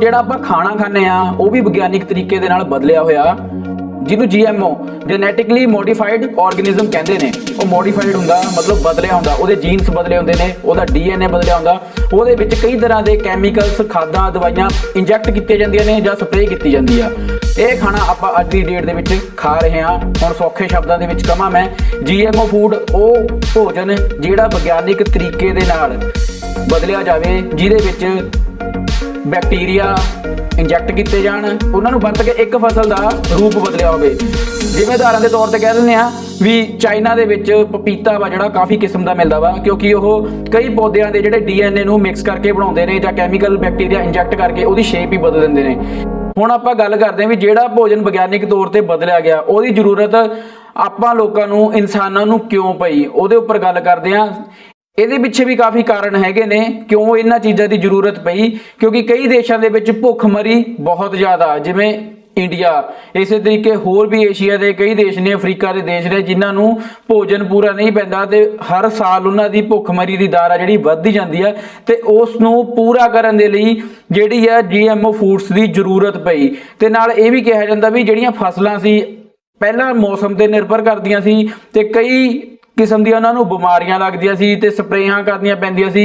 ਜਿਹੜਾ ਆਪਾਂ ਖਾਣਾ ਖਾਂਦੇ ਆ ਉਹ ਵੀ ਵਿਗਿਆਨਿਕ ਤਰੀਕੇ ਦੇ ਨਾਲ ਬਦਲਿਆ ਹੋਇਆ ਜਿਹਨੂੰ GMO ਜੈਨੇਟਿਕਲੀ ਮੋਡੀਫਾਈਡ ਆਰਗੇਨਿਜ਼ਮ ਕਹਿੰਦੇ ਨੇ। ਉਹ ਮੋਡੀਫਾਈਡ ਹੁੰਦਾ, ਮਤਲਬ ਬਦਲਿਆ ਹੁੰਦਾ, ਉਹਦੇ ਜੀਨਸ ਬਦਲੇ ਹੁੰਦੇ ਨੇ, ਉਹਦਾ DNA ਬਦਲਿਆ ਹੁੰਦਾ। ਉਹਦੇ ਵਿੱਚ ਕਈ ਤਰ੍ਹਾਂ ਦੇ ਕੈਮੀਕਲਸ ਖਾਦਾਂ, ਦਵਾਈਆਂ ਇੰਜੈਕਟ ਕੀਤੀਆਂ ਜਾਂਦੀਆਂ ਨੇ ਜਾਂ ਸਪਰੇਅ ਕੀਤੀ ਜਾਂਦੀ ਆ। ਇਹ ਖਾਣਾ ਆਪਾਂ ਅੱਜ ਦੀ ਡੇਟ ਦੇ ਵਿੱਚ ਖਾ ਰਹੇ ਹਾਂ। ਹੁਣ ਸੌਖੇ ਸ਼ਬਦਾਂ ਦੇ ਵਿੱਚ ਕਹਾਂ ਮੈਂ GMO ਫੂਡ ਉਹ ਭੋਜਨ ਜਿਹੜਾ ਵਿਗਿਆਨਿਕ ਤਰੀਕੇ ਦੇ ਨਾਲ ਬਦਲਿਆ ਜਾਵੇ, ਜਿਹਦੇ ਵਿੱਚ ਬੈਕਟੀਰੀਆ ਇੰਜੈਕਟ ਕੀਤੇ ਜਾਣ, ਉਹਨਾਂ ਨੂੰ ਵਰਤ ਕੇ ਇੱਕ ਫਸਲ ਦਾ ਰੂਪ ਬਦਲਿਆ ਹੋਵੇ। ਜਿਵੇਂ ਉਦਾਹਰਨ ਦੇ ਤੌਰ ਤੇ ਕਹਿ ਦਿੰਦੇ ਆ ਵੀ ਚਾਈਨਾ ਦੇ ਵਿੱਚ ਪਪੀਤਾ ਵਾ ਜਿਹੜਾ ਕਾਫੀ ਕਿਸਮ ਦਾ ਮਿਲਦਾ ਵਾ, ਕਿਉਂਕਿ ਉਹ ਕਈ ਪੌਦਿਆਂ ਦੇ ਜਿਹੜੇ ਡੀਐਨਏ ਨੂੰ ਮਿਕਸ ਕਰਕੇ ਬਣਾਉਂਦੇ ਨੇ ਜਾਂ ਕੈਮੀਕਲ ਬੈਕਟੀਰੀਆ ਇੰਜੈਕਟ ਕਰਕੇ ਉਹਦੀ ਸ਼ੇਪ ਹੀ ਬਦਲ ਦਿੰਦੇ ਨੇ। ਹੁਣ ਆਪਾਂ ਗੱਲ ਕਰਦੇ ਹਾਂ ਵੀ ਜਿਹੜਾ ਭੋਜਨ ਵਿਗਿਆਨਿਕ ਤੌਰ ਤੇ ਬਦਲਿਆ ਗਿਆ, ਉਹਦੀ ਜ਼ਰੂਰਤ ਆਪਾਂ ਲੋਕਾਂ ਨੂੰ, ਇਨਸਾਨਾਂ ਨੂੰ ਕਿਉਂ ਪਈ? ਉਹਦੇ ਉੱਪਰ ਗੱਲ ਕਰਦੇ ਹਾਂ। ਇਹਦੇ ਪਿੱਛੇ ਵੀ ਕਾਫੀ ਕਾਰਨ ਹੈਗੇ ਨੇ, ਕਿਉਂ ਇਹਨਾਂ ਚੀਜ਼ਾਂ ਦੀ ਜ਼ਰੂਰਤ ਪਈ? ਕਿਉਂਕਿ ਕਈ ਦੇਸ਼ਾਂ ਦੇ ਵਿੱਚ ਭੁੱਖਮਰੀ ਬਹੁਤ ਜ਼ਿਆਦਾ, ਜਿਵੇਂ ਇੰਡੀਆ। ਇਸੇ ਤਰੀਕੇ ਹੋਰ ਵੀ ਏਸ਼ੀਆ ਦੇ ਕਈ ਦੇਸ਼ ਨੇ, ਅਫਰੀਕਾ ਦੇ ਦੇਸ਼ ਨੇ, ਜਿਨ੍ਹਾਂ ਨੂੰ ਭੋਜਨ ਪੂਰਾ ਨਹੀਂ ਪੈਂਦਾ ਤੇ ਹਰ ਸਾਲ ਉਹਨਾਂ ਦੀ ਭੁੱਖਮਰੀ ਦੀ ਦਰ ਆ ਜਿਹੜੀ ਵੱਧਦੀ ਜਾਂਦੀ ਹੈ ਤੇ ਉਸ ਨੂੰ ਪੂਰਾ ਕਰਨ ਦੇ ਲਈ ਜਿਹੜੀ ਹੈ ਜੀਐਮਓ ਫੂਡਸ ਦੀ ਜ਼ਰੂਰਤ ਪਈ। ਤੇ ਨਾਲ ਇਹ ਵੀ ਕਿਹਾ ਜਾਂਦਾ ਵੀ ਜਿਹੜੀਆਂ ਫਸਲਾਂ ਸੀ, ਪਹਿਲਾਂ ਮੌਸਮ ਤੇ ਨਿਰਭਰ ਕਰਦੀਆਂ ਸੀ ਤੇ ਕਈ ਕਿਸਮ ਦੀਆਂ ਉਹਨਾਂ ਨੂੰ ਬਿਮਾਰੀਆਂ ਲੱਗਦੀਆਂ ਸੀ ਤੇ ਸਪਰੇਹਾਂ ਕਰਨੀਆਂ ਪੈਂਦੀਆਂ ਸੀ।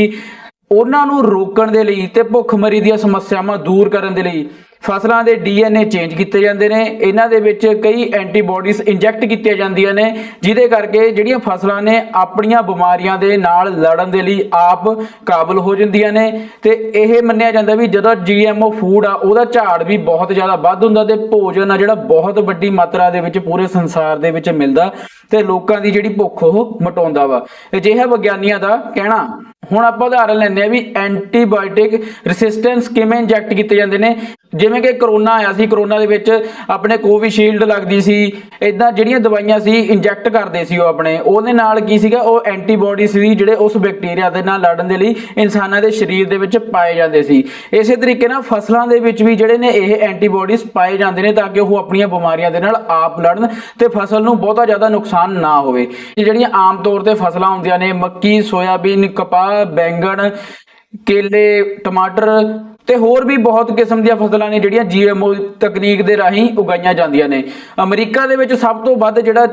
ਉਹਨਾਂ ਨੂੰ ਰੋਕਣ ਦੇ ਲਈ ਤੇ ਭੁੱਖਮਰੀ ਦੀਆਂ ਸਮੱਸਿਆਵਾਂ ਦੂਰ ਕਰਨ ਦੇ ਲਈ ਫਸਲਾਂ ਦੇ ਡੀਐਨਏ ਚੇਂਜ ਕੀਤੇ ਜਾਂਦੇ ਨੇ। ਇਹਨਾਂ ਦੇ ਵਿੱਚ ਕਈ ਐਂਟੀਬਾਡੀਜ਼ ਇੰਜੈਕਟ ਕੀਤੀਆਂ ਜਾਂਦੀਆਂ ਨੇ, ਜਿਹਦੇ ਕਰਕੇ ਜਿਹੜੀਆਂ ਫਸਲਾਂ ਨੇ ਆਪਣੀਆਂ ਬਿਮਾਰੀਆਂ ਦੇ ਨਾਲ ਲੜਨ ਦੇ ਲਈ ਆਪ ਕਾਬਲ ਹੋ ਜਾਂਦੀਆਂ ਨੇ। ਤੇ ਇਹ ਮੰਨਿਆ ਜਾਂਦਾ ਵੀ ਜਦੋਂ ਜੀਐਮਓ ਫੂਡ ਆ, ਉਹਦਾ ਝਾੜ ਵੀ ਬਹੁਤ ਜ਼ਿਆਦਾ ਵੱਧ ਹੁੰਦਾ ਤੇ ਭੋਜਨ ਆ ਜਿਹੜਾ ਬਹੁਤ ਵੱਡੀ ਮਾਤਰਾ ਦੇ ਵਿੱਚ ਪੂਰੇ ਸੰਸਾਰ ਦੇ ਵਿੱਚ ਮਿਲਦਾ ਤੇ ਲੋਕਾਂ ਦੀ ਜਿਹੜੀ ਭੁੱਖ ਉਹ ਮਟਾਉਂਦਾ ਵਾ। ਅਜਿਹਾ ਵਿਗਿਆਨੀਆਂ ਦਾ ਕਹਿਣਾ। ਹੁਣ ਆਪਾਂ ਉਦਾਹਰਨ ਲੈਂਦੇ ਆ ਵੀ ਐਂਟੀਬਾਇਓਟਿਕ ਰੈਸਿਸਟੈਂਸ ਕਿਵੇਂ ਇੰਜੈਕਟ ਕੀਤੇ ਜਾਂਦੇ ਨੇ। ਜਿਵੇਂ ਕਿ ਕਰੋਨਾ ਆਇਆ ਸੀ, ਕਰੋਨਾ ਦੇ ਵਿੱਚ ਆਪਣੇ ਕੋਵਿਸ਼ੀਲਡ ਲੱਗਦੀ ਸੀ ਇਦਾਂ ਜਿਹੜੀਆਂ ਦਵਾਈਆਂ ਸੀ, ਇੰਜੈਕਟ ਕਰਦੇ ਸੀ ਉਹ ਆਪਣੇ। ਉਹਦੇ ਨਾਲ ਕੀ ਸੀਗਾ, ਉਹ ਐਂਟੀਬਾਡੀ ਸੀ, ਜਿਹੜੇ ਉਸ ਬੈਕਟੀਰੀਆ ਦੇ ਨਾਲ ਲੜਨ ਦੇ ਲਈ ਇਨਸਾਨਾਂ ਦੇ ਸਰੀਰ ਦੇ ਵਿੱਚ ਪਾਏ ਜਾਂਦੇ ਸੀ। ਇਸੇ ਤਰੀਕੇ ਨਾਲ ਫਸਲਾਂ ਦੇ ਵਿੱਚ ਵੀ ਜਿਹੜੇ ਨੇ ਇਹ ਐਂਟੀਬਾਡੀਜ਼ ਪਾਏ ਜਾਂਦੇ ਨੇ ਤਾਂ ਕਿ ਉਹ ਆਪਣੀਆਂ ਬਿਮਾਰੀਆਂ ਦੇ ਨਾਲ ਆਪ ਲੜਨ ਤੇ ਫਸਲ ਨੂੰ ਬਹੁਤਾ ਜ਼ਿਆਦਾ ਨੁਕਸਾਨ ਨਾ ਹੋਵੇ। ਜਿਹੜੀਆਂ ਆਮ ਤੌਰ ਤੇ ਫਸਲਾਂ ਹੁੰਦੀਆਂ ਨੇ, ਮੱਕੀ, ਸੋਇਆਬੀਨ, ਕਪਾਹ, ਬੈਂਗਣ, ਕੇਲੇ, ਟਮਾਟਰ ਤੇ ਹੋਰ ਵੀ ਬਹੁਤ ਕਿਸਮ ਦੀਆਂ ਫਸਲਾਂ ਨੇ ਜਿਹੜੀਆਂ ਜੀਐਮਓ ਤਕਨੀਕ ਦੇ ਰਾਹੀਂ ਉਗਾਈਆਂ ਜਾਂਦੀਆਂ ਨੇ। ਅਮਰੀਕਾ ਦੇ ਵਿੱਚ ਸਭ ਤੋਂ ਵੱਧ ਜਿਹੜਾ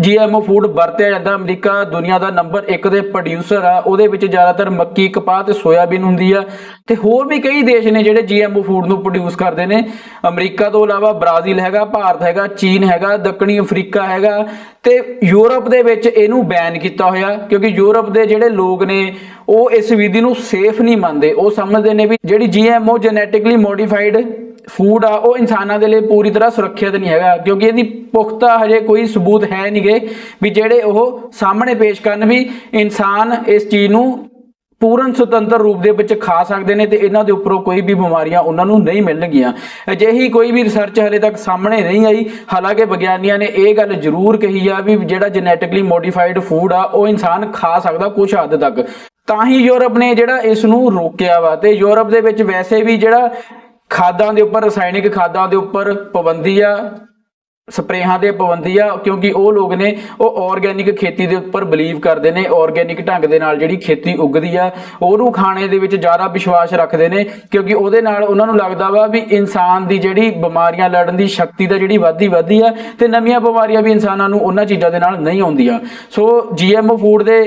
ਜੀਐਮਓ ਫੂਡ ਵਰਤਿਆ ਜਾਂਦਾ। ਅਮਰੀਕਾ ਦੁਨੀਆ ਦਾ ਨੰਬਰ 1 ਦੇ ਪ੍ਰੋਡਿਊਸਰ ਆ। ਉਹਦੇ ਵਿੱਚ ਜ਼ਿਆਦਾਤਰ ਮੱਕੀ, ਕਪਾਹ ਤੇ ਸੋਇਆਬੀਨ ਹੁੰਦੀ ਆ। ਤੇ ਹੋਰ ਵੀ ਕਈ ਦੇਸ਼ ਨੇ ਜਿਹੜੇ ਜੀਐਮਓ ਫੂਡ ਨੂੰ ਪ੍ਰੋਡਿਊਸ ਕਰਦੇ ਨੇ। ਅਮਰੀਕਾ ਤੋਂ ਇਲਾਵਾ ਬ੍ਰਾਜ਼ੀਲ ਹੈਗਾ, ਭਾਰਤ ਹੈਗਾ, ਚੀਨ ਹੈਗਾ, ਦੱਖਣੀ ਅਫਰੀਕਾ ਹੈਗਾ। ਤੇ ਯੂਰਪ ਦੇ ਵਿੱਚ ਇਹਨੂੰ ਬੈਨ ਕੀਤਾ ਹੋਇਆ, ਕਿਉਂਕਿ ਯੂਰਪ ਦੇ ਜਿਹੜੇ ਲੋਕ ਨੇ, ਉਹ ਇਸ ਵਿਧੀ ਨੂੰ ਸੇਫ ਨਹੀਂ ਮੰਨਦੇ। ਉਹ ਸਮਝਦੇ ਨੇ ਵੀ ਜਿਹੜੀ ਜੀਐਮਓ ਜੈਨੇਟਿਕਲੀ ਮੋਡੀਫਾਈਡ ਫੂਡ ਆ, ਉਹ ਇਨਸਾਨਾਂ ਦੇ ਲਈ ਪੂਰੀ ਤਰ੍ਹਾਂ ਸੁਰੱਖਿਅਤ ਨਹੀਂ ਹੈਗਾ, ਕਿਉਂਕਿ ਇਹਦੀ ਪੁਖਤਾ ਹਜੇ ਕੋਈ ਸਬੂਤ ਹੈ ਨਹੀਂਗੇ ਵੀ ਜਿਹੜੇ ਉਹ ਸਾਹਮਣੇ ਪੇਸ਼ ਕਰਨ ਵੀ ਇਨਸਾਨ ਇਸ ਚੀਜ਼ ਨੂੰ ਪੂਰਨ ਸੁਤੰਤਰ ਰੂਪ ਦੇ ਵਿੱਚ ਖਾ ਸਕਦੇ ਨੇ ਤੇ ਇਹਨਾਂ ਦੇ ਉੱਪਰੋਂ ਕੋਈ ਵੀ ਬਿਮਾਰੀਆਂ ਉਹਨਾਂ ਨੂੰ ਨਹੀਂ ਮਿਲਣਗੀਆਂ। ਅਜਿਹੀ ਕੋਈ ਵੀ ਰਿਸਰਚ ਹਲੇ ਤੱਕ ਸਾਹਮਣੇ ਨਹੀਂ ਆਈ, ਹਾਲਾਂਕਿ ਵਿਗਿਆਨੀਆਂ ਨੇ ਇਹ ਗੱਲ ਜ਼ਰੂਰ ਕਹੀ ਆ ਵੀ ਜਿਹੜਾ ਜੈਨੇਟਿਕਲੀ ਮੋਡੀਫਾਈਡ ਫੂਡ ਆ, ਉਹ ਇਨਸਾਨ ਖਾ ਸਕਦਾ ਕੁਝ ਹੱਦ ਤੱਕ। ਤਾਂ ਹੀ ਯੂਰਪ ਨੇ ਜਿਹੜਾ ਇਸ ਨੂੰ ਰੋਕਿਆ ਵਾ ਤੇ ਯੂਰਪ ਦੇ ਵਿੱਚ ਵੈਸੇ ਵੀ ਜਿਹੜਾ ਖਾਦਾਂ ਦੇ ਉੱਪਰ, ਰਸਾਇਣਿਕ ਖਾਦਾਂ ਦੇ ਉੱਪਰ ਪਾਬੰਦੀ ਆ, ਸਪਰੇਹਾਂ ਦੇ ਪਾਬੰਦੀ ਆ, ਕਿਉਂਕਿ ਉਹ ਲੋਕ ਨੇ, ਉਹ ਆਰਗੇਨਿਕ ਖੇਤੀ ਦੇ ਉੱਪਰ ਬਲੀਵ ਕਰਦੇ ਨੇ ਆਰਗੇਨਿਕ ਢੰਗ ਦੇ ਨਾਲ ਜਿਹੜੀ ਖੇਤੀ ਉੱਗਦੀ ਆ, ਉਹਨੂੰ ਖਾਣੇ ਦੇ ਵਿੱਚ ਜ਼ਿਆਦਾ ਵਿਸ਼ਵਾਸ ਰੱਖਦੇ ਨੇ, ਕਿਉਂਕਿ ਉਹਦੇ ਨਾਲ ਉਹਨਾਂ ਨੂੰ ਲੱਗਦਾ ਵਾ ਵੀ ਇਨਸਾਨ ਦੀ ਜਿਹੜੀ ਬਿਮਾਰੀਆਂ ਲੜਨ ਦੀ ਸ਼ਕਤੀ ਦਾ ਜਿਹੜੀ ਵਾਧੀ ਵਾਧੀ ਆ, ਤੇ ਨਵੀਆਂ ਬਿਮਾਰੀਆਂ ਵੀ ਇਨਸਾਨਾਂ ਨੂੰ ਉਹਨਾਂ ਚੀਜ਼ਾਂ ਦੇ ਨਾਲ ਨਹੀਂ ਆਉਂਦੀਆਂ। ਸੋ ਜੀਐਮਓ ਫੂਡ ਦੇ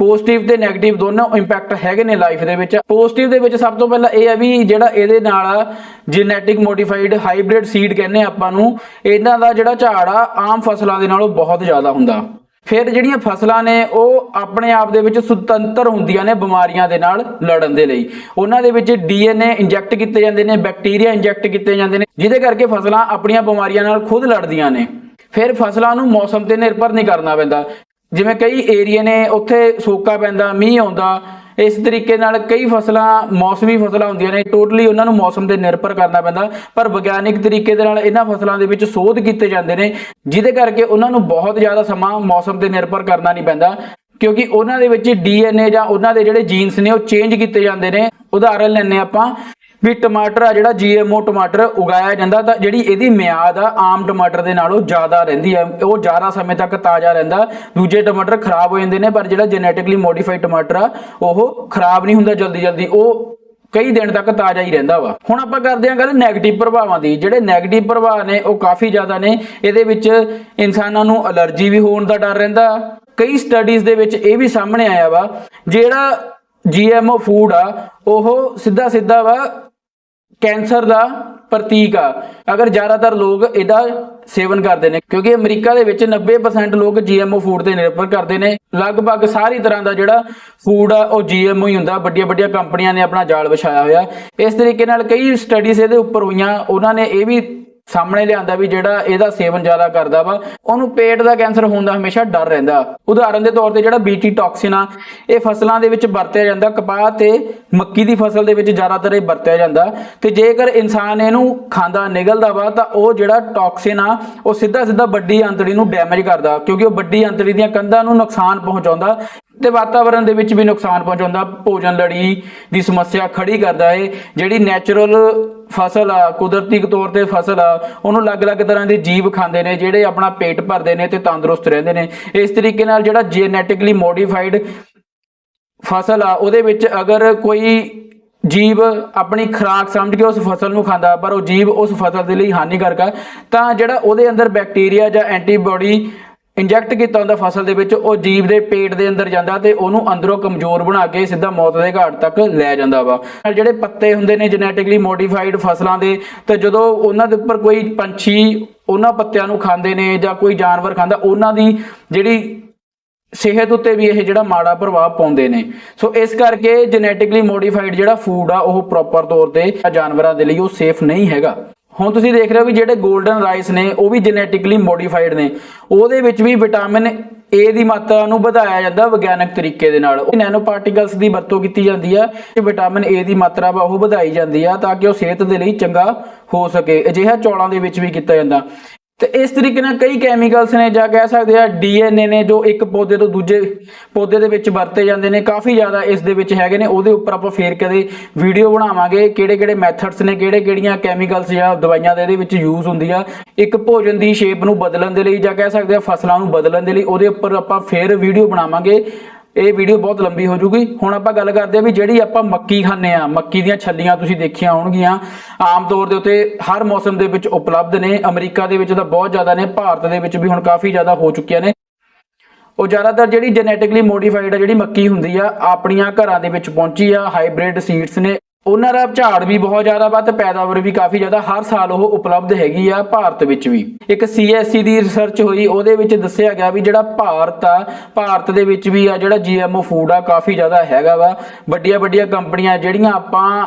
ਪੋਜ਼ਿਟਿਵ ਤੇ 네ਗੇਟਿਵ ਦੋਨੋਂ ਇੰਪੈਕਟ ਹੈਗੇ ਨੇ ਲਾਈਫ ਦੇ ਵਿੱਚ। ਪੋਜ਼ਿਟਿਵ ਦੇ ਵਿੱਚ ਸਭ ਤੋਂ ਪਹਿਲਾਂ ਇਹ ਆ ਵੀ ਜਿਹੜਾ ਇਹਦੇ ਨਾਲ ਜੈਨੇਟਿਕ ਮੋਡੀਫਾਈਡ ਹਾਈਬ੍ਰਿਡ ਸੀਡ ਕਹਿੰਦੇ ਆਪਾਂ ਨੂੰ, ਇਹਨਾਂ ਦਾ ਜਿਹੜਾ ਝਾੜ ਆ, ਆਮ ਫਸਲਾਂ ਦੇ ਨਾਲੋਂ ਬਹੁਤ ਜ਼ਿਆਦਾ ਹੁੰਦਾ। ਫਿਰ ਜਿਹੜੀਆਂ ਫਸਲਾਂ ਨੇ, ਉਹ ਆਪਣੇ ਆਪ ਦੇ ਵਿੱਚ ਸੁਤੰਤਰ ਹੁੰਦੀਆਂ ਨੇ ਬਿਮਾਰੀਆਂ ਦੇ ਨਾਲ ਲੜਨ ਦੇ ਲਈ। ਉਹਨਾਂ ਦੇ ਵਿੱਚ ਡੀਐਨਏ ਇੰਜੈਕਟ ਕੀਤੇ ਜਾਂਦੇ ਨੇ ਬੈਕਟੀਰੀਆ ਇੰਜੈਕਟ ਕੀਤੇ ਜਾਂਦੇ ਨੇ, ਜਿਹਦੇ ਕਰਕੇ ਫਸਲਾਂ ਆਪਣੀਆਂ ਬਿਮਾਰੀਆਂ ਨਾਲ ਖੁਦ ਲੜਦੀਆਂ ਨੇ। ਫਿਰ ਫਸਲਾਂ ਨੂੰ ਮੌਸਮ ਤੇ ਨਿਰਭਰ ਨਹੀਂ ਕਰਨਾ ਪੈਂਦਾ। ਜਿਵੇਂ ਕਈ ਏਰੀਏ ਨੇ, ਉੱਥੇ ਸੋਕਾ ਪੈਂਦਾ, ਮੀਂਹ ਆਉਂਦਾ, ਇਸ ਤਰੀਕੇ ਨਾਲ ਕਈ ਫਸਲਾਂ, ਮੌਸਮੀ ਫਸਲਾਂ ਹੁੰਦੀਆਂ ਨੇ ਟੋਟਲੀ ਉਹਨਾਂ ਨੂੰ ਮੌਸਮ ਤੇ ਨਿਰਭਰ ਕਰਨਾ ਪੈਂਦਾ, ਪਰ ਵਿਗਿਆਨਿਕ ਤਰੀਕੇ ਦੇ ਨਾਲ ਇਹਨਾਂ ਫਸਲਾਂ ਦੇ ਵਿੱਚ ਸੋਧ ਕੀਤੇ ਜਾਂਦੇ ਨੇ, ਜਿਹਦੇ ਕਰਕੇ ਉਹਨਾਂ ਨੂੰ ਬਹੁਤ ਜ਼ਿਆਦਾ ਸਮਾਂ ਮੌਸਮ ਤੇ ਨਿਰਭਰ ਕਰਨਾ ਨਹੀਂ ਪੈਂਦਾ, ਕਿਉਂਕਿ ਉਹਨਾਂ ਦੇ ਵਿੱਚ ਡੀਐਨਏ ਜਾਂ ਉਹਨਾਂ ਦੇ ਜਿਹੜੇ ਜੀਨਸ ਨੇ, ਉਹ ਚੇਂਜ ਕੀਤੇ ਜਾਂਦੇ ਨੇ, ਉਦਾਹਰਨ ਲੈਣੇ ਆਪਾਂ ਵੀ ਟਮਾਟਰ ਆ ਜਿਹੜਾ ਜੀਐਮਓ ਟਮਾਟਰ ਉਗਾਇਆ ਜਾਂਦਾ ਤਾਂ ਜਿਹੜੀ ਇਹਦੀ ਮਿਆਦ ਆ ਆਮ ਟਮਾਟਰ ਦੇ ਨਾਲੋਂ ਜ਼ਿਆਦਾ ਰਹਿੰਦੀ ਆ। ਉਹ ਜ਼ਿਆਦਾ ਸਮੇਂ ਤੱਕ ਤਾਜ਼ਾ ਰਹਿੰਦਾ। ਦੂਜੇ ਟਮਾਟਰ ਖਰਾਬ ਹੋ ਜਾਂਦੇ ਨੇ, ਪਰ ਜਿਹੜਾ ਜੈਨੇਟਿਕਲੀ ਮੋਡੀਫਾਈਡ ਟਮਾਟਰ ਆ, ਉਹ ਖਰਾਬ ਨਹੀਂ ਹੁੰਦਾ ਜਲਦੀ ਜਲਦੀ ਉਹ ਕਈ ਦਿਨ ਤੱਕ ਤਾਜ਼ਾ ਹੀ ਰਹਿੰਦਾ ਵਾ। ਹੁਣ ਆਪਾਂ ਕਰਦੇ ਹਾਂ ਗੱਲ 네ਗੇਟਿਵ ਪ੍ਰਭਾਵਾਂ ਦੀ। ਜਿਹੜੇ 네ਗੇਟਿਵ ਪ੍ਰਭਾਵ ਨੇ, ਉਹ ਕਾਫੀ ਜ਼ਿਆਦਾ ਨੇ। ਇਹਦੇ ਵਿੱਚ ਇਨਸਾਨਾਂ ਨੂੰ ਅਲਰਜੀ ਵੀ ਹੋਣ ਦਾ ਡਰ ਰਹਿੰਦਾ। ਕਈ ਸਟੱਡੀਜ਼ ਦੇ ਵਿੱਚ ਇਹ ਵੀ ਸਾਹਮਣੇ ਆਇਆ ਵਾ, ਜਿਹੜਾ ਜੀਐਮਓ ਫੂਡ ਆ, ਉਹ ਸਿੱਧਾ ਸਿੱਧਾ ਵਾ ਕੈਂਸਰ ਦਾ ਪ੍ਰਤੀਕ ਆ। ਅਗਰ ਜ਼ਿਆਦਾਤਰ ਲੋਕ ਇਹਦਾ ਸੇਵਨ ਕਰਦੇ ਨੇ, ਕਿਉਂਕਿ ਅਮਰੀਕਾ ਦੇ ਵਿੱਚ 90% ਲੋਕ ਜੀਐਮਓ ਫੂਡ ਤੇ ਨਿਰਭਰ ਕਰਦੇ ਨੇ। ਲਗਭਗ ਸਾਰੀ ਤਰ੍ਹਾਂ ਦਾ ਜਿਹੜਾ ਫੂਡ ਆ, ਉਹ ਜੀਐਮਓ ਹੀ ਹੁੰਦਾ। ਵੱਡੀਆਂ ਵੱਡੀਆਂ ਕੰਪਨੀਆਂ ਨੇ ਆਪਣਾ ਜਾਲ ਵਿਛਾਇਆ ਹੋਇਆ। ਇਸ ਤਰੀਕੇ ਨਾਲ ਕਈ ਸਟੱਡੀਜ਼ ਇਹਦੇ ਉੱਪਰ ਹੋਈਆਂ। ਉਹਨਾਂ ਨੇ ਇਹ ਵੀ ਸਾਹਮਣੇ ਲਿਆਂਦਾ ਵੀ ਜਿਹੜਾ ਇਹਦਾ ਸੇਵਨ ਜ਼ਿਆਦਾ ਕਰਦਾ ਵਾ, ਉਹਨੂੰ ਪੇਟ ਦਾ ਕੈਂਸਰ ਹੋਣ ਦਾ ਹਮੇਸ਼ਾ ਡਰ ਰਹਿੰਦਾ। ਉਦਾਹਰਨ ਦੇ ਤੌਰ ਤੇ ਜਿਹੜਾ ਬੀਟੀ ਟੌਕਸਿਨ ਆ, ਇਹ ਫਸਲਾਂ ਦੇ ਵਿੱਚ ਵਰਤਿਆ ਜਾਂਦਾ, ਕਪਾਹ ਤੇ ਮੱਕੀ ਦੀ ਫਸਲ ਦੇ ਵਿੱਚ ਜ਼ਿਆਦਾਤਰ ਇਹ ਵਰਤਿਆ ਜਾਂਦਾ। ਤੇ ਜੇਕਰ ਇਨਸਾਨ ਇਹਨੂੰ ਖਾਂਦਾ ਨਿਗਲਦਾ ਵਾ, ਤਾਂ ਉਹ ਜਿਹੜਾ ਟੌਕਸਿਨ ਆ, ਉਹ ਸਿੱਧਾ ਸਿੱਧਾ ਵੱਡੀ ਅੰਤੜੀ ਨੂੰ ਡੈਮੇਜ ਕਰਦਾ, ਕਿਉਂਕਿ ਉਹ ਵੱਡੀ ਅੰਤੜੀ ਦੀਆਂ ਕੰਧਾਂ ਨੂੰ ਨੁਕਸਾਨ ਪਹੁੰਚਾਉਂਦਾ। ਤੇ ਵਾਤਾਵਰਣ ਦੇ ਵਿੱਚ ਵੀ ਨੁਕਸਾਨ ਪਹੁੰਚਾਉਂਦਾ। ਭੋਜਨ ਲੜੀ ਦੀ ਸਮੱਸਿਆ ਖੜੀ ਕਰਦਾ ਏ। ਜਿਹੜੀ ਨੈਚੁਰਲ ਫਸਲ ਆ, ਕੁਦਰਤੀ ਤੌਰ ਤੇ ਫਸਲ ਆ, ਉਹਨੂੰ ਅਲੱਗ-ਅਲੱਗ ਤਰ੍ਹਾਂ ਦੇ ਜੀਵ ਖਾਂਦੇ ਨੇ, ਜਿਹੜੇ ਆਪਣਾ ਪੇਟ ਭਰਦੇ ਨੇ ਤੇ ਤੰਦਰੁਸਤ ਰਹਿੰਦੇ ਨੇ। ਇਸ ਤਰੀਕੇ ਨਾਲ ਜਿਹੜਾ ਜੈਨੇਟਿਕਲੀ ਮੋਡੀਫਾਈਡ ਫਸਲ ਆ, ਉਹਦੇ ਵਿੱਚ ਅਗਰ ਕੋਈ ਜੀਵ ਆਪਣੀ ਖੁਰਾਕ ਸਮਝ ਕੇ ਉਸ ਫਸਲ ਨੂੰ ਖਾਂਦਾ, ਪਰ ਉਹ ਜੀਵ ਉਸ ਫਸਲ ਦੇ ਲਈ ਹਾਨੀਕਾਰਕ ਆ, ਤਾਂ ਜਿਹੜਾ ਉਹਦੇ ਅੰਦਰ ਬੈਕਟੀਰੀਆ ਜਾਂ ਐਂਟੀਬਾਡੀ ਇੰਜੈਕਟ ਕੀਤਾ ਹੁੰਦਾ ਫਸਲ ਦੇ ਵਿੱਚ, ਉਹ ਜੀਵ ਦੇ ਪੇਟ ਦੇ ਅੰਦਰ ਜਾਂਦਾ ਤੇ ਉਹਨੂੰ ਅੰਦਰੋਂ ਕਮਜ਼ੋਰ ਬਣਾ ਕੇ ਸਿੱਧਾ ਮੌਤ ਦੇ ਘਾਟ ਤੱਕ ਲੈ ਜਾਂਦਾ ਵਾ। ਜਿਹੜੇ ਪੱਤੇ ਹੁੰਦੇ ਨੇ ਜੈਨੇਟਿਕਲੀ ਮੋਡੀਫਾਈਡ ਫਸਲਾਂ ਦੇ, ਤੇ ਜਦੋਂ ਉਹਨਾਂ ਦੇ ਉੱਪਰ ਕੋਈ ਪੰਛੀ ਉਹਨਾਂ ਪੱਤਿਆਂ ਨੂੰ ਖਾਂਦੇ ਨੇ ਜਾਂ ਕੋਈ ਜਾਨਵਰ ਖਾਂਦਾ, ਉਹਨਾਂ ਦੀ ਜਿਹੜੀ ਸਿਹਤ ਉੱਤੇ ਵੀ ਇਹ ਜਿਹੜਾ ਮਾੜਾ ਪ੍ਰਭਾਵ ਪਾਉਂਦੇ ਨੇ। ਸੋ ਇਸ ਕਰਕੇ ਜੈਨੇਟਿਕਲੀ ਮੋਡੀਫਾਈਡ ਜਿਹੜਾ ਫੂਡ ਆ, ਉਹ ਪ੍ਰੋਪਰ ਤੌਰ ਤੇ ਜਾਨਵਰਾਂ ਦੇ ਲਈ ਉਹ ਸੇਫ ਨਹੀਂ ਹੈਗਾ। ਹੁਣ ਤੁਸੀਂ ਦੇਖ ਰਹੇ ਹੋ ਵੀ ਜਿਹੜੇ 골ਡਨ ਰਾਈਸ ਨੇ, ਉਹ ਵੀ ਜੈਨੇਟਿਕਲੀ ਮੋਡੀਫਾਈਡ ਨੇ। ਉਹਦੇ ਵਿੱਚ ਵੀ ਵਿਟਾਮਿਨ ਏ ਦੀ ਮਾਤਰਾ ਨੂੰ ਵਧਾਇਆ ਜਾਂਦਾ ਵਿਗਿਆਨਕ ਤਰੀਕੇ ਦੇ ਨਾਲ। ਉਹ ਨੈਨੋ ਪਾਰਟੀਕਲਸ ਦੀ ਵਰਤੋਂ ਕੀਤੀ ਜਾਂਦੀ ਆ, ਤੇ ਵਿਟਾਮਿਨ ਏ ਦੀ ਮਾਤਰਾ ਵਾ ਉਹ ਵਧਾਈ ਜਾਂਦੀ ਆ, ਤਾਂ ਕਿ ਉਹ ਸਿਹਤ ਦੇ ਲਈ ਚੰਗਾ ਹੋ ਸਕੇ। ਅਜਿਹਾ ਚੌਲਾਂ ਦੇ ਵਿੱਚ ਵੀ ਕੀਤਾ ਜਾਂਦਾ। ਤੇ ਇਸ ਤਰੀਕੇ ਨਾਲ ਕਈ ਕੈਮੀਕਲਸ ਨੇ ਜਾਂ ਕਹਿ ਸਕਦੇ ਆ ਡੀਐਨਏ ਨੇ ਜੋ ਇੱਕ ਪੌਦੇ ਤੋਂ ਦੂਜੇ ਪੌਦੇ ਦੇ ਵਿੱਚ ਵਰਤੇ ਜਾਂਦੇ ਨੇ, ਕਾਫੀ ਜ਼ਿਆਦਾ ਇਸ ਦੇ ਵਿੱਚ ਹੈਗੇ ਨੇ, ਉਹਦੇ ਉੱਪਰ ਆਪਾਂ ਫੇਰ ਕਦੇ ਵੀਡੀਓ ਬਣਾਵਾਂਗੇ ਕਿਹੜੇ ਕਿਹੜੇ ਮੈਥਡਸ ਨੇ, ਕਿਹੜੇ ਕਿਹੜੀਆਂ ਕੈਮੀਕਲਸ ਜਾਂ ਦਵਾਈਆਂ ਦੇ ਇਹਦੇ ਵਿੱਚ ਯੂਜ਼ ਹੁੰਦੀ ਆ। ਇੱਕ ਭੋਜਨ ਦੀ ਸ਼ੇਪ ਨੂੰ ਬਦਲਣ ਦੇ ਲਈ ਜਾਂ ਕਹਿ ਸਕਦੇ ਆ ਫਸਲਾਂ ਨੂੰ ਬਦਲਣ ਦੇ ਲਈ, ਉਹਦੇ ਉੱਪਰ ਆਪਾਂ ਫੇਰ ਵੀਡੀਓ ਬਣਾਵਾਂਗੇ। ਇਹ ਵੀਡੀਓ ਬਹੁਤ ਲੰਬੀ ਹੋ ਜੂਗੀ ਹੁਣ ਆਪਾਂ ਗੱਲ ਕਰਦੇ ਆ ਵੀ ਜਿਹੜੀ ਆਪਾਂ ਮੱਕੀ ਖਾਂਦੇ ਆ ਮੱਕੀ ਦੀਆਂ ਛੱਲੀਆਂ ਤੁਸੀਂ ਦੇਖੀਆਂ ਹੋਣਗੀਆਂ, ਆਮ ਤੌਰ ਦੇ ਉੱਤੇ ਹਰ ਮੌਸਮ ਦੇ ਵਿੱਚ ਉਪਲਬਧ ਨੇ, ਅਮਰੀਕਾ ਦੇ ਵਿੱਚ ਤਾਂ ਬਹੁਤ ਜ਼ਿਆਦਾ ਨੇ, ਭਾਰਤ ਦੇ ਵਿੱਚ ਵੀ ਹੁਣ ਕਾਫੀ ਜ਼ਿਆਦਾ ਹੋ ਚੁੱਕੀਆਂ ਨੇ। ਉਹ ਜ਼ਿਆਦਾਤਰ ਜਿਹੜੀ ਜੈਨੇਟਿਕਲੀ ਮੋਡੀਫਾਈਡ ਆ, ਜਿਹੜੀ ਮੱਕੀ ਹੁੰਦੀ ਆ, ਆਪਣੀਆਂ ਘਰਾਂ ਦੇ ਵਿੱਚ ਪਹੁੰਚੀ ਆ ਹਾਈਬ੍ਰਿਡ ਸੀਡਸ ਨੇ ਉਹਨਾਂ ਦਾ ਝਾੜ ਵੀ ਬਹੁਤ ਜ਼ਿਆਦਾ ਵਾ ਤੇ ਪੈਦਾਵਾਰ ਵੀ ਕਾਫੀ ਜ਼ਿਆਦਾ। ਹਰ ਸਾਲ ਉਹ ਉਪਲਬਧ ਹੈਗੀ ਆ ਭਾਰਤ ਵਿੱਚ ਵੀ। ਇੱਕ ਸੀਐਸਸੀ ਦੀ ਰਿਸਰਚ ਹੋਈ, ਉਹਦੇ ਵਿੱਚ ਦੱਸਿਆ ਗਿਆ ਵੀ ਜਿਹੜਾ ਭਾਰਤ ਆ, ਭਾਰਤ ਦੇ ਵਿੱਚ ਵੀ ਆ ਜਿਹੜਾ ਜੀਐਮਓ ਫੂਡ ਆ, ਕਾਫੀ ਜ਼ਿਆਦਾ ਹੈਗਾ ਵਾ। ਵੱਡੀਆਂ ਵੱਡੀਆਂ ਕੰਪਨੀਆਂ ਜਿਹੜੀਆਂ ਆਪਾਂ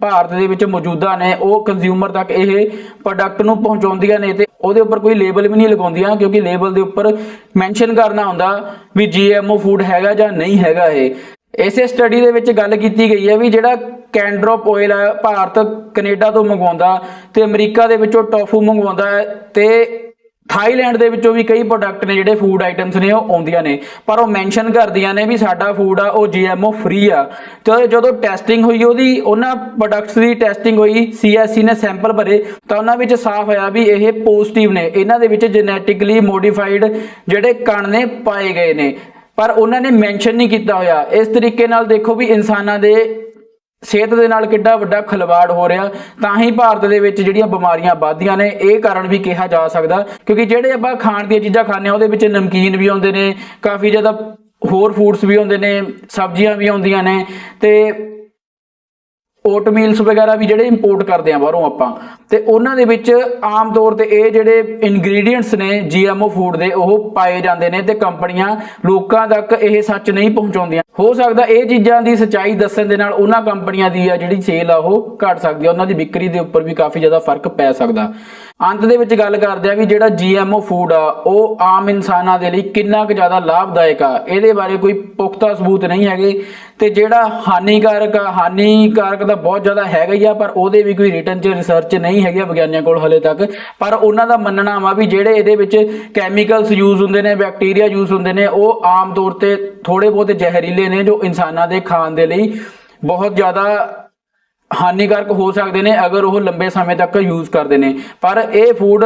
ਭਾਰਤ ਦੇ ਵਿੱਚ ਮੌਜੂਦਾ ਨੇ, ਉਹ ਕੰਜ਼ਿਊਮਰ ਤੱਕ ਇਹ ਪ੍ਰੋਡਕਟ ਨੂੰ ਪਹੁੰਚਾਉਂਦੀਆਂ ਨੇ ਤੇ ਉਹਦੇ ਉੱਪਰ ਕੋਈ ਲੇਬਲ ਵੀ ਨਹੀਂ ਲਗਾਉਂਦੀਆਂ, ਕਿਉਂਕਿ ਲੇਬਲ ਦੇ ਉੱਪਰ ਮੈਂਸ਼ਨ ਕਰਨਾ ਹੁੰਦਾ ਵੀ ਜੀਐਮਓ ਫੂਡ ਹੈਗਾ ਜਾਂ ਨਹੀਂ ਹੈਗਾ ਇਹ। ਇਸੇ ਸਟੱਡੀ ਦੇ ਵਿੱਚ ਗੱਲ ਕੀਤੀ ਗਈ ਹੈ ਵੀ ਜਿਹੜਾ ਕੈਂਡਰੋਪ ਆਇਲ ਹੈ ਭਾਰਤ ਕੈਨੇਡਾ ਤੋਂ ਮੰਗਵਾਉਂਦਾ ਤੇ ਅਮਰੀਕਾ ਦੇ ਵਿੱਚੋਂ ਟੋਫੂ ਮੰਗਵਾਉਂਦਾ ਹੈ ਤੇ ਥਾਈਲੈਂਡ ਦੇ ਵਿੱਚੋਂ ਵੀ ਕਈ ਪ੍ਰੋਡਕਟ ਨੇ ਜਿਹੜੇ ਫੂਡ ਆਈਟਮਸ ਨੇ, ਉਹ ਆਉਂਦੀਆਂ ਨੇ। ਪਰ ਉਹ ਮੈਂਸ਼ਨ ਕਰਦੀਆਂ ਨੇ ਵੀ ਸਾਡਾ ਫੂਡ ਆ, ਉਹ ਜੀਐਮਓ ਫ੍ਰੀ ਆ। ਤੇ ਜਦੋਂ ਟੈਸਟਿੰਗ ਹੋਈ, ਉਹਦੀ ਉਹਨਾਂ ਪ੍ਰੋਡਕਟਸ ਦੀ ਟੈਸਟਿੰਗ ਹੋਈ ਸੀਐਸਸੀ ਨੇ ਸੈਂਪਲ ਭਰੇ, ਤਾਂ ਉਹਨਾਂ ਵਿੱਚ ਸਾਫ਼ ਹੋਇਆ ਵੀ ਇਹ ਪੋਜ਼ਿਟਿਵ ਨੇ। ਇਹਨਾਂ ਦੇ ਵਿੱਚ ਜੈਨੇਟਿਕਲੀ ਮੋਡੀਫਾਈਡ ਜਿਹੜੇ ਕਣ ਨੇ, ਪਾਏ ਗਏ ਨੇ। ਪਰ ਉਹਨਾਂ ਨੇ ਮੈਂਸ਼ਨ ਨਹੀਂ ਕੀਤਾ ਹੋਇਆ। ਇਸ ਤਰੀਕੇ ਨਾਲ ਦੇਖੋ ਵੀ ਇਨਸਾਨਾਂ ਦੇ ਸਿਹਤ ਦੇ ਨਾਲ ਕਿੱਡਾ ਵੱਡਾ ਖਲਵਾੜ ਹੋ ਰਿਹਾ। ਤਾਂ ਹੀ ਭਾਰਤ ਦੇ ਵਿੱਚ ਜਿਹੜੀਆਂ ਬਿਮਾਰੀਆਂ ਵੱਧਦੀਆਂ ਨੇ, ਇਹ ਕਾਰਨ ਵੀ ਕਿਹਾ ਜਾ ਸਕਦਾ। ਕਿਉਂਕਿ ਜਿਹੜੇ ਆਪਾਂ ਖਾਣ ਦੀਆਂ ਚੀਜ਼ਾਂ ਖਾਂਦੇ ਆ ਉਹਦੇ ਵਿੱਚ ਨਮਕੀਨ ਵੀ ਆਉਂਦੇ ਨੇ, ਕਾਫੀ ਜ਼ਿਆਦਾ ਹੋਰ ਫੂਡਸ ਵੀ ਆਉਂਦੇ ਨੇ, ਸਬਜ਼ੀਆਂ ਵੀ ਆਉਂਦੀਆਂ ਨੇ ਤੇ ਓਟ ਮੀਲਸ ਵਗੈਰਾ ਵੀ ਜਿਹੜੇ ਇੰਪੋਰਟ ਕਰਦੇ ਆ ਬਾਹਰੋਂ ਆਪਾਂ। ਤੇ ਉਹਨਾਂ ਦੇ ਵਿੱਚ ਆਮ ਤੌਰ ਤੇ ਇਹ ਜਿਹੜੇ ਇਨਗਰੀਡੀਅੰਟਸ ਨੇ ਜੀਐਮਓ ਫੂਡ ਦੇ, ਉਹ ਪਾਏ ਜਾਂਦੇ ਨੇ ਤੇ ਕੰਪਨੀਆਂ ਲੋਕਾਂ ਤੱਕ ਇਹ ਸੱਚ ਨਹੀਂ ਪਹੁੰਚਾਉਂਦੀਆਂ। ਹੋ ਸਕਦਾ ਇਹ ਚੀਜ਼ਾਂ ਦੀ ਸਚਾਈ ਦੱਸਣ ਦੇ ਨਾਲ ਉਹਨਾਂ ਕੰਪਨੀਆਂ ਦੀ ਆ ਜਿਹੜੀ ਸੇਲ ਆ, ਉਹ ਘਟ ਸਕਦੀ ਆ। ਉਹਨਾਂ ਦੀ ਵਿਕਰੀ ਦੇ ਉੱਪਰ ਵੀ ਕਾਫੀ ਜ਼ਿਆਦਾ ਫ਼ਰਕ ਪੈ ਸਕਦਾ। ਅੰਤ ਦੇ ਵਿੱਚ ਗੱਲ ਕਰਦੇ ਆ ਵੀ ਜਿਹੜਾ ਜੀਐਮਓ ਫੂਡ ਆ, ਉਹ ਆਮ ਇਨਸਾਨਾਂ ਦੇ ਲਈ ਕਿੰਨਾ ਕੁ ਜ਼ਿਆਦਾ ਲਾਭਦਾਇਕ ਆ। ਇਹਦੇ ਬਾਰੇ ਕੋਈ ਪੁਖਤਾ ਸਬੂਤ ਨਹੀਂ ਹੈਗੇ ਤੇ ਜਿਹੜਾ ਹਾਨੀਕਾਰਕ ਆ, ਹਾਨੀਕਾਰਕ ਤਾਂ ਬਹੁਤ ਜ਼ਿਆਦਾ ਹੈਗਾ ਹੀ ਆ, ਪਰ ਉਹਦੇ ਵੀ ਕੋਈ ਰਿਟਰਨ ਚ ਰਿਸਰਚ ਨਹੀਂ ਹੈਗੀ ਆ ਵਿਗਿਆਨੀਆਂ ਕੋਲ ਹਲੇ ਤੱਕ। ਪਰ ਉਹਨਾਂ ਦਾ ਮੰਨਣਾ ਵਾ ਵੀ ਜਿਹੜੇ ਇਹਦੇ ਵਿੱਚ ਕੈਮੀਕਲਸ ਯੂਜ਼ ਹੁੰਦੇ ਨੇ ਬੈਕਟੀਰੀਆ ਯੂਜ਼ ਹੁੰਦੇ ਨੇ, ਉਹ ਆਮ ਤੌਰ ਤੇ ਥੋੜੇ ਬਹੁਤੇ ਜ਼ਹਿਰੀਲੇ ਨੇ ਜੋ ਇਨਸਾਨਾਂ ਦੇ ਖਾਣ ਦੇ ਲਈ ਬਹੁਤ ਜ਼ਿਆਦਾ ਹਾਨੀਕਾਰਕ ਹੋ ਸਕਦੇ ਨੇ ਅਗਰ ਉਹ ਲੰਬੇ ਸਮੇਂ ਤੱਕ ਯੂਜ਼ ਕਰਦੇ ਨੇ। ਪਰ ਇਹ ਫੂਡ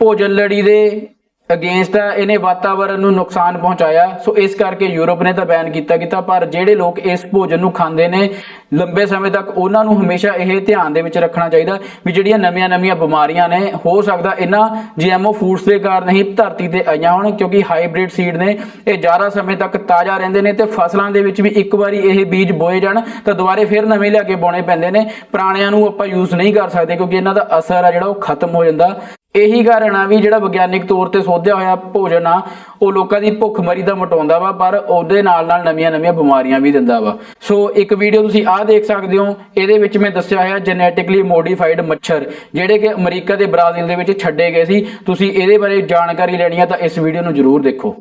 ਭੋਜਨ ਲੜੀ ਦੇ ਅਗੇਂਸਟ ਆ ਇਹਨੇ ਵਾਤਾਵਰਣ ਨੂੰ ਨੁਕਸਾਨ ਪਹੁੰਚਾਇਆ। ਸੋ ਇਸ ਕਰਕੇ ਯੂਰਪ ਨੇ ਤਾਂ ਬੈਨ ਕੀਤਾ ਕੀਤਾ, ਪਰ ਜਿਹੜੇ ਲੋਕ ਇਸ ਭੋਜਨ ਨੂੰ ਖਾਂਦੇ ਨੇ, ਲੰਬੇ ਸਮੇਂ ਤੱਕ ਉਹਨਾਂ ਨੂੰ ਹਮੇਸ਼ਾ ਇਹ ਧਿਆਨ ਦੇ ਵਿੱਚ ਰੱਖਣਾ ਚਾਹੀਦਾ ਵੀ ਜਿਹੜੀਆਂ ਨਵੀਆਂ-ਨਵੀਆਂ ਬਿਮਾਰੀਆਂ ਨੇ, ਹੋ ਸਕਦਾ ਇਹਨਾਂ ਜੀਐਮਓ ਫੂਡਸ ਦੇ ਕਾਰਨ ਹੀ ਧਰਤੀ ਤੇ ਆਈਆਂ ਹੋਣ, ਕਿਉਂਕਿ ਹਾਈਬ੍ਰਿਡ ਸੀਡ ਨੇ, ਇਹ ਜ਼ਿਆਦਾ ਸਮੇਂ ਤੱਕ ਤਾਜ਼ਾ ਰਹਿੰਦੇ ਨੇ ਤੇ ਫਸਲਾਂ ਦੇ ਵਿੱਚ ਵੀ ਇੱਕ ਵਾਰੀ ਇਹ ਬੀਜ ਬੋਏ ਜਾਣ, ਤਾਂ ਦੁਬਾਰੇ ਫਿਰ ਨਵੇਂ ਲਿਆ ਕੇ ਬੋਣੇ ਪੈਂਦੇ ਨੇ। ਪੁਰਾਣਿਆਂ ਨੂੰ ਆਪਾਂ ਯੂਜ਼ ਨਹੀਂ ਕਰ ਸਕਦੇ, ਕਿਉਂਕਿ ਇਹਨਾਂ ਦਾ ਅਸਰ ਆ ਜਿਹੜਾ ਉਹ ਖਤਮ ਹੋ ਜਾਂਦਾ। ਇਹੀ ਕਾਰਨ ਆ ਵੀ ਜਿਹੜਾ ਵਿਗਿਆਨਿਕ ਤੌਰ ਤੇ ਸੋਧਿਆ ਹੋਇਆ ਭੋਜਨ ਆ, ਉਹ ਲੋਕਾਂ ਦੀ ਭੁੱਖ ਮਰੀ ਦਾ ਮਟਾਉਂਦਾ ਵਾ, ਪਰ ਉਹਦੇ ਨਾਲ ਨਾਲ ਨਵੀਆਂ-ਨਵੀਆਂ ਬਿਮਾਰੀਆਂ ਵੀ ਦਿੰਦਾ ਵਾ। ਸੋ ਇੱਕ ਵੀਡੀਓ ਤੁਸੀਂ ਆਹ ਦੇਖ ਸਕਦੇ ਹੋ, ਇਹਦੇ ਵਿੱਚ ਮੈਂ ਦੱਸਿਆ ਹੋਇਆ ਜੈਨੇਟਿਕਲੀ ਮੋਡੀਫਾਈਡ ਮੱਛਰ, ਜਿਹੜੇ ਕਿ ਅਮਰੀਕਾ ਤੇ ਬ੍ਰਾਜ਼ੀਲ ਦੇ ਵਿੱਚ ਛੱਡੇ ਗਏ ਸੀ। ਤੁਸੀਂ ਇਹਦੇ ਬਾਰੇ ਜਾਣਕਾਰੀ ਲੈਣੀ ਆ ਤਾਂ ਇਸ ਵੀਡੀਓ ਨੂੰ ਜ਼ਰੂਰ ਦੇਖੋ।